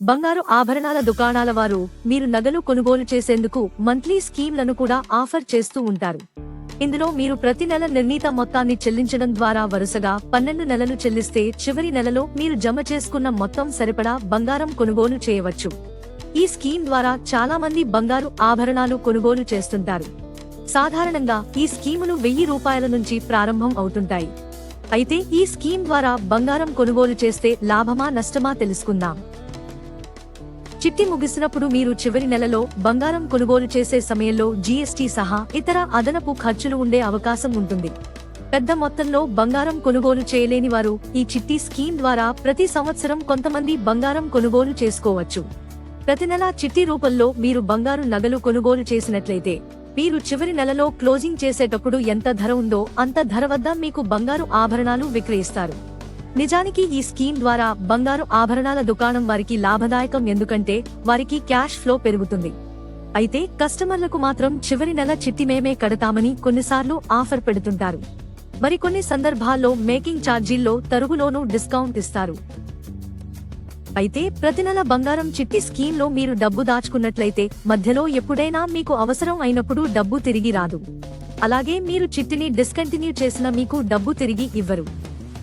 బంగారు ఆభరణాల దుకాణాల వారు మీరు నగలు కొనుగోలు చేసేందుకు మంత్లీ స్కీమ్లను కూడా ఆఫర్ చేస్తూ ఉంటారు. ఇందులో మీరు ప్రతి నెల నిర్ణీత మొత్తాన్ని చెల్లించడం ద్వారా వరుసగా పన్నెండు నెలలు చెల్లిస్తే చివరి నెలలో మీరు జమ చేసుకున్న మొత్తం సరిపడా బంగారం కొనుగోలు చేయవచ్చు. ఈ స్కీమ్ ద్వారా చాలా మంది బంగారు ఆభరణాలు కొనుగోలు చేస్తుంటారు. సాధారణంగా ఈ స్కీములు వెయ్యి రూపాయల నుంచి ప్రారంభం అవుతుంటాయి. అయితే ఈ స్కీమ్ ద్వారా బంగారం కొనుగోలు చేస్తే లాభమా నష్టమా తెలుసుకుందాం. చిట్టి ముగిసినప్పుడు మీరు చివరి నెలలో బంగారం కొనుగోలు చేసే సమయంలో జీఎస్టీ సహా ఇతర అదనపు ఖర్చులు ఉండే అవకాశం ఉంటుంది. పెద్ద మొత్తంలో బంగారం కొనుగోలు చేయలేని వారు ఈ చిట్టి స్కీమ్ ద్వారా ప్రతి సంవత్సరం కొంతమంది బంగారం కొనుగోలు చేసుకోవచ్చు. ప్రతి నెల చిట్టి రూపంలో మీరు బంగారు నగలు కొనుగోలు చేసినట్లయితే మీరు చివరి నెలలో క్లోజింగ్ చేసేటప్పుడు ఎంత ధర ఉందో అంత ధర వద్ద మీకు బంగారు ఆభరణాలు విక్రయిస్తారు. నిజానికి ఈ స్కీమ్ ద్వారా బంగారు ఆభరణాల దుకాణం వారికి లాభదాయకం ఎందుకంటే వారికి క్యాష్ ఫ్లో పెరుగుతుంది. అయితే కస్టమర్లకు మాత్రం చివరి నెల చిట్టి మేమే కడతామని కొన్నిసార్లు ఆఫర్ పెడుతుంటారు. మరికొన్ని సందర్భాల్లో మేకింగ్ ఛార్జీల్లో తరుగులోనూ డిస్కౌంట్ ఇస్తారు. అయితే ప్రతి నెల బంగారం చిట్టి స్కీమ్లో మీరు డబ్బు దాచుకున్నట్లయితే మధ్యలో ఎప్పుడైనా మీకు అవసరం అయినప్పుడు డబ్బు తిరిగి రాదు. అలాగే మీరు చిట్టిని డిస్కంటిన్యూ చేసిన మీకు డబ్బు తిరిగి ఇవ్వరు.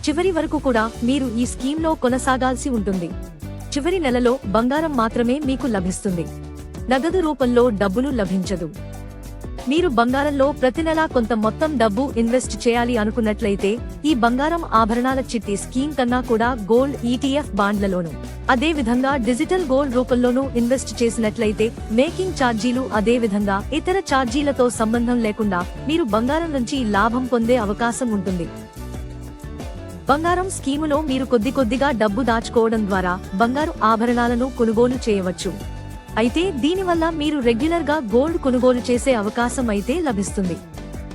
చివరి వరకు కూడా మీరు ఈ స్కీమ్లో కొనసాగాల్సి ఉంటుంది. చివరి నెలలో బంగారం మాత్రమే మీకు లభిస్తుంది. నగదు రూపంలో డబ్బులు లభించదు. మీరు బంగారంలో ప్రతి నెలా కొంత మొత్తం డబ్బు ఇన్వెస్ట్ చేయాలి అనుకున్నట్లయితే ఈ బంగారం ఆభరణాల చిట్టి స్కీమ్ కన్నా కూడా గోల్డ్ ఈటీఎఫ్ బాండ్లలోను అదే విధంగా డిజిటల్ గోల్డ్ రూపంలోనూ ఇన్వెస్ట్ చేసినట్లయితే మేకింగ్ ఛార్జీలు అదే విధంగా ఇతర ఛార్జీలతో సంబంధం లేకుండా మీరు బంగారం నుంచి లాభం పొందే అవకాశం ఉంటుంది. బంగారం స్కీములో మీరు కొద్ది కొద్దిగా డబ్బు దాచుకోవడం ద్వారా బంగారు ఆభరణాలను కొనుగోలు చేయవచ్చు. అయితే దీనివల్ల మీరు రెగ్యులర్గా గోల్డ్ కొనుగోలు చేసే అవకాశం అయితే లభిస్తుంది.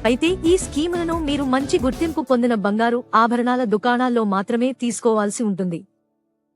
అయితే ఈ స్కీములను మీరు మంచి గుర్తింపు పొందిన బంగారు ఆభరణాల దుకాణాల్లో మాత్రమే తీసుకోవాల్సి ఉంటుంది.